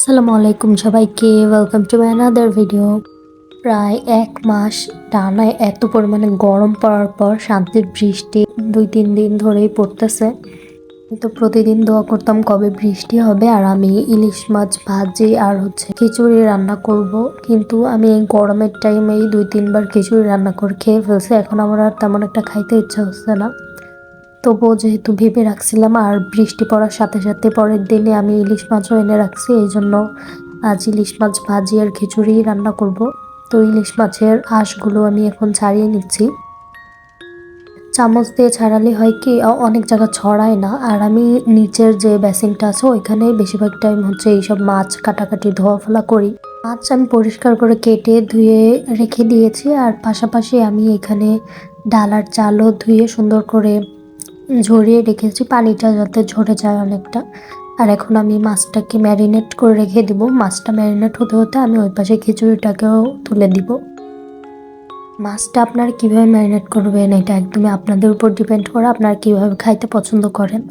আসসালামু আলাইকুম সবাইকে welcome to my another video প্রায় এক মাস টানায় এত পরিমাণে গরম পড়ার পর শান্তির বৃষ্টি দুই, তিন দিন ধরেই পড়তেছে। তো প্রতিদিন দোয়া করতাম কবে বৃষ্টি হবে, আর আমি ইলিশ মাছ ভাজি আর হচ্ছে খিচুড়ি রান্না করব। কিন্তু আমি এই গরমের টাইমেই দুই, তিনবার খিচুড়ি রান্না করে খেয়ে ফেলছি, এখন আমার আর তেমন একটা খাইতে ইচ্ছা হচ্ছে না। তবুও যেহেতু ভেবে রাখছিলাম আর বৃষ্টি পড়ার সাথে সাথে পরের দিনে আমি ইলিশ মাছও এনে রাখছি এই জন্য আজ ইলিশ মাছ ভাজি আর খিচুড়ি রান্না করব। তো ইলিশ মাছের আঁশগুলো আমি এখন ছাড়িয়ে নিচ্ছি। চামচ দিয়ে ছাড়ালে হয় কি অনেক জায়গা ছড়ায় না, আর আমি নিচের যে বেসিনটা আছে ওইখানে বেশিরভাগ টাইম হচ্ছে এইসব মাছ কাটাকাটি ধোয়া ফেলা করি। মাছ আমি পরিষ্কার করে কেটে ধুয়ে রেখে দিয়েছি, আর পাশাপাশি আমি এখানে ডালার চালও ধুয়ে সুন্দর করে ঝরিয়ে রেখেছি, পানিটা যাতে ঝরে যায় অনেকটা। আর এখন আমি মাছটাকে ম্যারিনেট করে রেখে দিব। মাছটা ম্যারিনেট হতে হতে আমি ওই পাশে খিচুড়িটাকেও তুলে দিব। মাছটা আপনারা কীভাবে ম্যারিনেট করবেন, এটা একদমই আপনাদের উপর ডিপেন্ড করে আপনারা কীভাবে খাইতে পছন্দ করেন।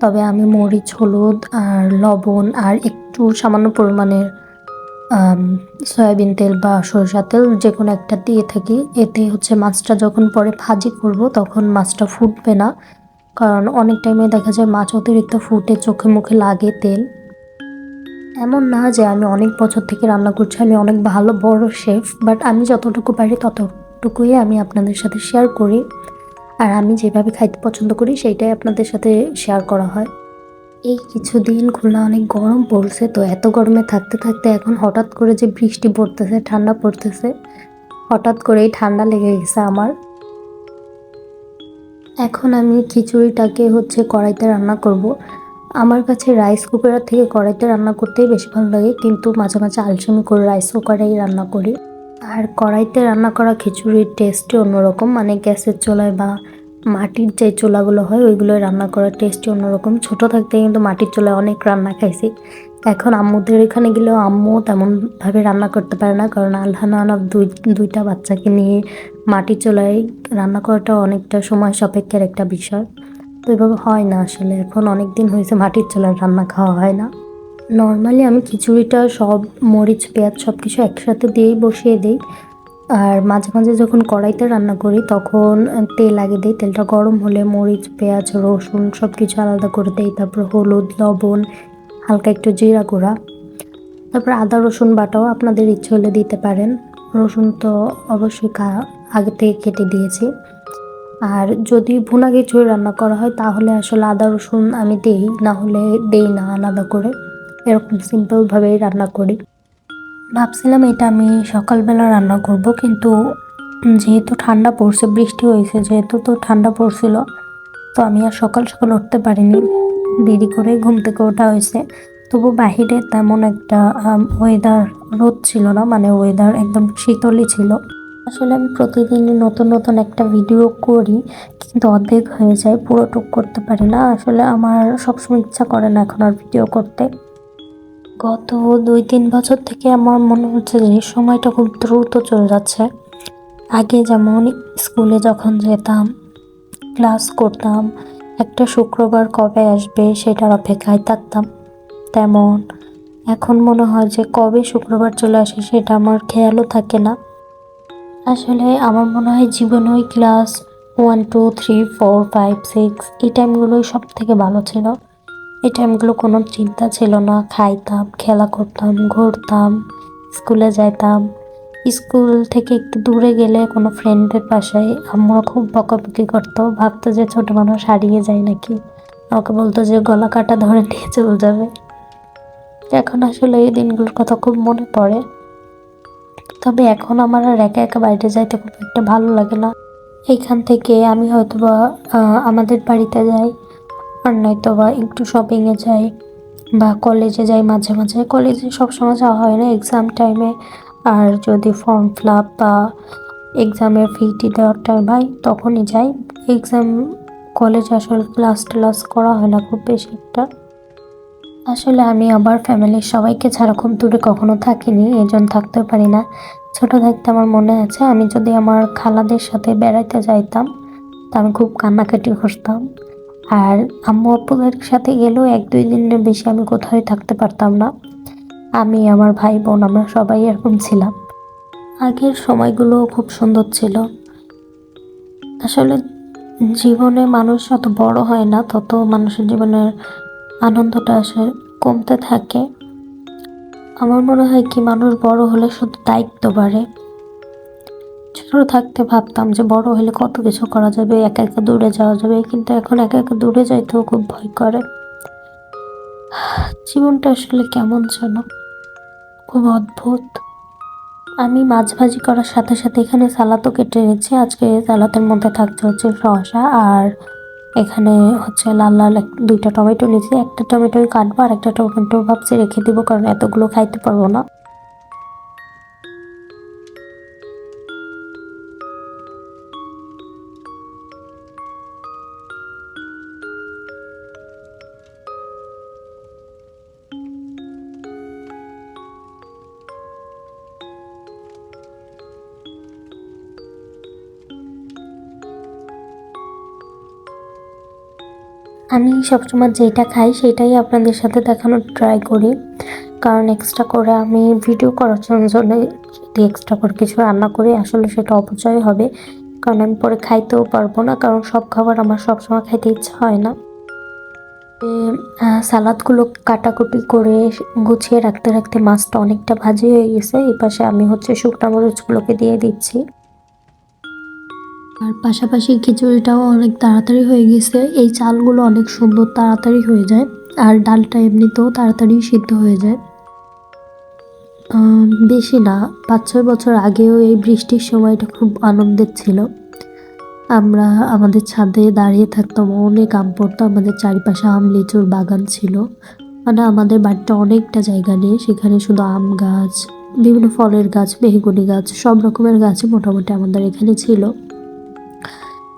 তবে আমি মরিচ, হলুদ আর লবণ আর একটু সামান্য পরিমাণের সয়াবিন তেল বা সরিষা তেল যে কোনো একটা দিয়ে থাকি। এতে হচ্ছে মাছটা যখন পরে ভাজি করব তখন মাছটা ফুটবে না। কারণ অনেক টাইমে দেখা যায় মাছ অতিরিক্ত ফুটে চোখে মুখে লাগে তেল। এমন না যে আমি অনেক বছর থেকে রান্না করছি, আমি অনেক ভালো, বড় শেফ বাট আমি যতটুকু পারি ততটুকুই আমি আপনাদের সাথে শেয়ার করি। আর আমি যেভাবে খাইতে পছন্দ করি, সেইটাই আপনাদের সাথে শেয়ার করা হয়। এই কিছুদিন খুলনা অনেক গরম পড়ছে, তো এত গরমে থাকতে থাকতে এখন হঠাৎ করে যে বৃষ্টি পড়তেছে, ঠান্ডা পড়তেছে, হঠাৎ করেই ঠান্ডা লেগে গেছে আমার। এখন আমি খিচুড়িটাকে হচ্ছে কড়াইতে রান্না করব। আমার কাছে রাইস কুকারের থেকে কড়াইতে রান্না করতেই বেশি ভালো লাগে, কিন্তু মাঝে মাঝে আলসেমি করে রাইস কুকারেই রান্না করি। আর কড়াইতে রান্না করা খিচুড়ির টেস্টই অন্যরকম মানে গ্যাসের চোলায় বা মাটির যে চোলাগুলো হয়, ওইগুলোয় রান্না করার টেস্টই অন্যরকম। ছোট থাকতে কিন্তু মাটির চোলায় অনেক রান্না খাইছি। এখন আম্মুদের এখানে গেলেও আম্মু তেমনভাবে রান্না করতে পারে না, কারণ আলহানা দুই, দুইটা বাচ্চাকে নিয়ে মাটির চুলায় রান্না করাটা অনেকটা সময় সাপেক্ষের একটা বিষয়। তো এভাবে হয় না আসলে। এখন অনেক দিন হয়েছে মাটির চুলার রান্না খাওয়া হয় না। নর্মালি আমি খিচুড়িটা সব, মরিচ, পেঁয়াজ সব কিছু একসাথে দিয়েই বসিয়ে দিই। আর মাঝে মাঝে যখন কড়াইতে রান্না করি, তখন তেল আগে দিই। তেলটা গরম হলে মরিচ, পেঁয়াজ, রসুন সব কিছু আলাদা করে দিই। তারপর হলুদ, লবণ, হালকা একটু জিরা গুঁড়া। তারপর আদা, রসুন বাটাও আপনাদের ইচ্ছে হলে দিতে পারেন। রসুন তো অবশ্যই আগে থেকে কেটে দিয়েছি। আর যদি ভুনা খিচুড়ি রান্না করা হয়, তাহলে আসলে আদা, রসুন আমি দিই, না হলে দেই না আলাদা করে। এরকম সিম্পলভাবেই রান্না করি। ভাবছিলাম এটা আমি সকালবেলা রান্না করব, কিন্তু যেহেতু ঠান্ডা পড়ছে, বৃষ্টি হয়েছে, যেহেতু তো ঠান্ডা পড়ছিল, তো আমি আর সকাল সকাল উঠতে পারিনি। দেরি করে ঘুম থেকে ওঠা হয়েছে। তবু বাহিরে তেমন একটা ওয়েদার রোদ ছিল না মানে ওয়েদার একদম শীতলই ছিল। আসলে আমি প্রতিদিনই নতুন নতুন একটা ভিডিও করি, কিন্তু অর্ধেক হয়ে যায়, পুরোটুক করতে পারি না। আসলে আমার সবসময় ইচ্ছা করে না এখন আর ভিডিও করতে। গত দুই, তিন বছর থেকে আমার মনে হচ্ছে যে সময়টা খুব দ্রুত চলে যাচ্ছে। আগে যেমন স্কুলে যখন যেতাম, ক্লাস করতাম, একটা শুক্রবার কবে আসবে সেটার অপেক্ষায় থাকতাম, তেমন। এখন মনে হয় যে কবে শুক্রবার চলে আসে সেটা আমার খেয়ালও থাকে না। আসলে আমার মনে হয় জীবনে ওই class one two three four five six এই টাইমগুলোই সব থেকে ভালো ছিল। এই টাইমগুলো কোনো চিন্তা ছিল না। খাইতাম, খেলা করতাম, ঘুরতাম স্কুলে যাইতাম। স্কুল থেকে একটু দূরে গেলে কোনো ফ্রেন্ডের বাসায় আমরা খুব বকাবকি করতো। ভাবতো যে ছোট মানুষ হারিয়ে যায় নাকি। আমাকে বলতো যে, গলা কাটা ধরে নিয়ে চলে যাবে। এখন আসলে এই দিনগুলোর কথা খুব মনে পড়ে। তবে এখন আমার আর একা একা বাইরে যাইতে খুব একটা ভালো লাগে না। এইখান থেকে আমি হয়তো বা আমাদের বাড়িতে যাই, আর নয়তো বা একটু শপিংয়ে যাই, বা কলেজে যাই মাঝে মাঝে। কলেজে সবসময় যাওয়া হয় না এক্সাম টাইমে আর যদি ফর্ম ফিল আপ বা এক্সামের ফিটি দেওয়ার টাইম হয়, তখনই যাই। এক্সাম কলেজে আসলে ক্লাস টালাস করা হয় না খুব বেশি একটা। আসলে আমি আমার ফ্যামিলির সবাইকে ছাড়া দূরে কখনো থাকিনি, এই জন্য থাকতেও পারি না। ছোট থাকতে আমার মনে আছে, আমি যদি আমার খালাদের সাথে বেড়াইতে যাইতাম, তা আমি খুব কান্নাকাটি করতাম। আর আম্মু আব্বুদের সাথে গেলেও এক দুই দিনের বেশি আমি কোথাও থাকতে পারতাম না। আমি, আমার ভাই বোন, আমরা সবাই এরকম ছিলাম। আগের সময়গুলো খুব সুন্দর ছিল। আসলে জীবনে মানুষ যত বড় হয় না, তত মানুষের জীবনের আনন্দটা আসলে কমতে থাকে। আমার মনে হয় কি, মানুষ বড় হলে শুধু দায়িত্ব বাড়ে। ছোট থাকতে ভাবতাম যে বড় হলে কত কিছু করা যাবে, একা একা দূরে যাওয়া যাবে, কিন্তু এখন একা একা দূরে যাইতেও খুব ভয় করে। জীবনটা আসলে কেমন যেন। খুব অদ্ভুত। আমি মাছ ভাজি করার সাথে সাথে এখানে সালাদও কেটে নিচ্ছি আজকে সালাতের মধ্যে থাকছে হচ্ছে শসা আর এখানে হচ্ছে লাল লাল দুইটা টমেটো নিয়েছি। একটা টমেটোই কাটবো আর একটা টমেটো ভাবছি রেখে দিব, কারণ এতগুলো খাইতে পারব না। আমি সবসময় যেটা খাই সেটাই আপনাদের সাথে দেখানোর ট্রাই করি। কারণ এক্সট্রা করে আমি ভিডিও করার জন্য যদি এক্সট্রা করে কিছু রান্না করি, আসলে সেটা অপচয় হবে। কারণ আমি পরে খাইতেও পারব না, কারণ সব খাবার আমার সবসময় খাইতে ইচ্ছা হয় না। সালাদগুলো কাটাকুটি করে গুছিয়ে রাখতে রাখতে মাছটা অনেকটা ভাজি হয়ে গেছে। এই পাশে আমি হচ্ছে শুকনো মরিচগুলোকে দিয়ে দিচ্ছি। আর পাশাপাশি খিচুড়িটাও অনেক তাড়াতাড়ি হয়ে গেছে। এই চালগুলো অনেক সুন্দর তাড়াতাড়ি হয়ে যায় আর ডালটা এমনিতেও তাড়াতাড়ি সিদ্ধ হয়ে যায়। বেশি না পাঁচ ছয় বছর আগেও এই বৃষ্টির সময়টা খুব আনন্দের ছিল। আমরা আমাদের ছাদে দাঁড়িয়ে থাকতাম, অনেক আম পড়তো, আমাদের চারিপাশে আম, লিচুর বাগান ছিল। মানে আমাদের বাড়িটা অনেকটা জায়গা নিয়ে, সেখানে শুধু আম গাছ, বিভিন্ন ফলের গাছ মেহগনি গাছ, সব রকমের গাছই মোটামুটি আমাদের এখানে ছিল।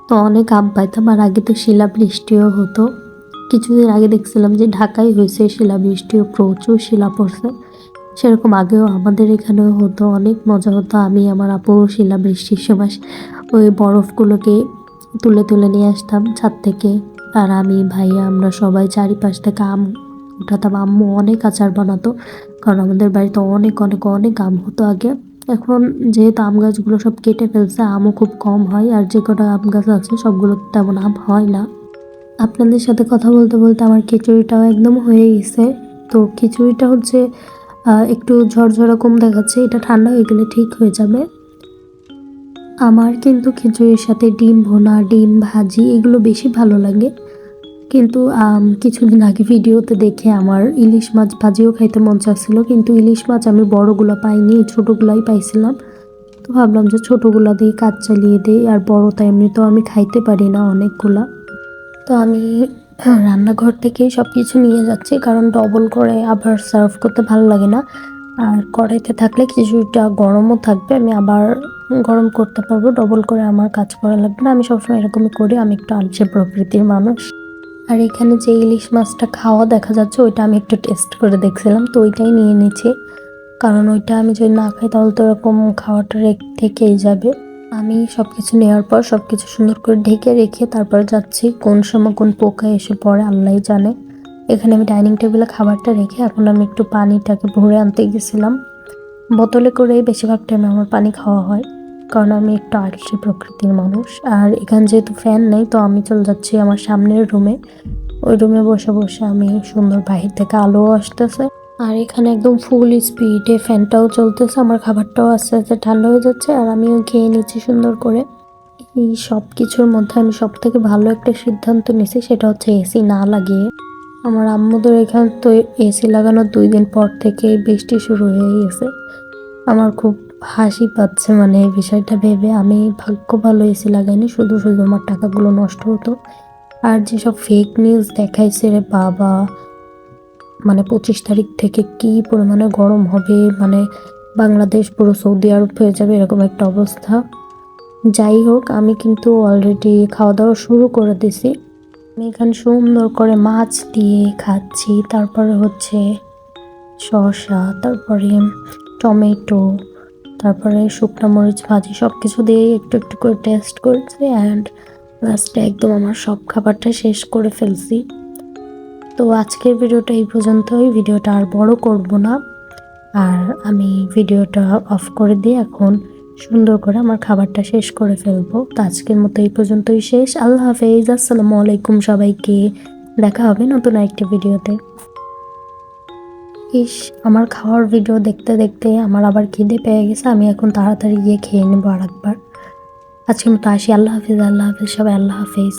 তো অনেক আম পাইতাম আর আগে তো শিলাবৃষ্টিও হতো। কিছুদিন আগে দেখছিলাম যে ঢাকায় হয়েছে শিলাবৃষ্টিও প্রচুর শিলা পড়ছে। সেরকম আগেও আমাদের এখানেও হতো, অনেক মজা হতো। আমি, আমার আপু শিলাবৃষ্টির সময় ওই বরফগুলোকে তুলে তুলে নিয়ে আসতাম ছাদ থেকে। আর আমি, ভাইয়া, আমরা সবাই চারিপাশ থেকে আম উঠাতাম। আম্মু অনেক আচার বানাতো, কারণ আমাদের বাড়িতে অনেক অনেক অনেক আম হতো আগে। এখন যেহেতু আম গাছগুলো সব কেটে ফেলছে, আমও খুব কম হয় আর যে কটা আম গাছ আছে সবগুলো তেমন আম হয় না। আপনাদের সাথে কথা বলতে বলতে আমার খিচুড়িটাও একদম হয়ে গেছে। তো খিচুড়িটা হচ্ছে একটু ঝরঝরা কম দেখাচ্ছে, এটা ঠান্ডা হয়ে গেলে ঠিক হয়ে যাবে। আমার কিন্তু খিচুড়ির সাথে ডিম ভোনা, ডিম ভাজি এগুলো বেশি ভালো লাগে। কিন্তু কিছুদিন আগে ভিডিওতে দেখে আমার ইলিশ মাছ ভাজিও খাইতে মন চাচ্ছিল, কিন্তু ইলিশ মাছ আমি বড়গুলো পাইনি ছোটোগুলাই পাইছিলাম। তো ভাবলাম যে ছোটোগুলা দিয়ে কাজ চালিয়ে দিই, আর বড়টা এমনি তো আমি খাইতে পারি না অনেকগুলা। তো আমি রান্নাঘর থেকেই সব কিছু নিয়ে যাচ্ছি, কারণ ডবল করে আবার সার্ভ করতে ভালো লাগে না। আর কড়াইতে থাকলে কিছুটা গরমও থাকবে, আমি আবার গরম করতে পারব, ডবল করে আমার কাজ করা লাগবে না, আমি সবসময় এরকমই করি, আমি একটু আলসে প্রকৃতির মানুষ। আর এখানে যে ইলিশ মাছটা খাওয়া দেখা যাচ্ছে, ওইটা আমি একটু টেস্ট করে দেখছিলাম, তো ওইটাই নিয়ে নিচ্ছি। কারণ ওইটা আমি যদি না খাই, তাহলে তো এরকম খাওয়াটা থেকেই যাবে। আমি সব কিছু নেওয়ার পর সব কিছু সুন্দর করে ঢেকে রেখে তারপর যাচ্ছি, কোন সময় কোন পোকা এসে পড়ে, আল্লাহই জানে। এখানে আমি ডাইনিং টেবিলে খাবারটা রেখে এখন আমি একটু পানিটাকে ভরে আনতে গেছিলাম। বোতলে করেই বেশিরভাগ টাইমে আমার পানি খাওয়া হয়। কারণ আমি একটু আলসি প্রকৃতির মানুষ। আর এখানে যেহেতু ফ্যান নেই, তো আমি চলে যাচ্ছি আমার সামনের রুমে ওই রুমে বসে বসে আমি সুন্দর বাহির থেকে আলো আসতেছে। আর এখানে একদম ফুল স্পিডে ফ্যানটাও চলতেছে, আমার খাবারটাও আস্তে আস্তে ঠান্ডা হয়ে যাচ্ছে, আর আমিও খেয়ে নিচ্ছি সুন্দর করে। এই সব কিছুর মধ্যে আমি সব থেকে ভালো একটা সিদ্ধান্ত নিয়েছি, সেটা হচ্ছে এসি না লাগিয়ে। আমার আম্মুদের এখানে তো এসি লাগানোর দুই দিন পর থেকে বৃষ্টি শুরু হয়ে গেছে। আমার খুব হাসি পাচ্ছে মানে এই বিষয়টা ভেবে। আমি ভাগ্য ভালো এসি লাগাইনি, শুধু শুধু আমার টাকাগুলো নষ্ট হতো। আর যেসব ফেক নিউজ দেখাইছে রে বাবা মানে পঁচিশ তারিখ থেকে কি পরিমাণে গরম হবে মানে বাংলাদেশ পুরো সৌদি আরব হয়ে যাবে, এরকম একটা অবস্থা। যাই হোক, আমি কিন্তু অলরেডি খাওয়া দাওয়া শুরু করে দিছি। আমি এখানে সুন্দর করে মাছ দিয়ে খাচ্ছি, তারপরে হচ্ছে শসা, তারপরে টমেটো তারপরে শুকনো মরিচ ভাজি সব কিছু দিয়ে একটু একটু করে টেস্ট করেছি অ্যান্ড লাস্টে একদম আমার সব খাবারটা শেষ করে ফেলছি। তো আজকের ভিডিওটা এই পর্যন্তই। ভিডিওটা আর বড় করব না। আর আমি ভিডিওটা অফ করে দিয়ে এখন সুন্দর করে আমার খাবারটা শেষ করে ফেলব। তো আজকের মতো এই পর্যন্তই শেষ। আল্লাহ হাফেজ। আসসালামু আলাইকুম সবাইকে। দেখা হবে নতুন একটি ভিডিওতে। ইস, আমার খাওয়ার ভিডিও দেখতে দেখতে আমার আবার খিদে পেয়ে গেছে, আমি এখন তাড়াতাড়ি গিয়ে খেয়ে নেব আর একবার আজকের মতো আসি, আল্লাহ হাফিজ আল্লাহ হাফিজ, সবাই আল্লাহ হাফিজ।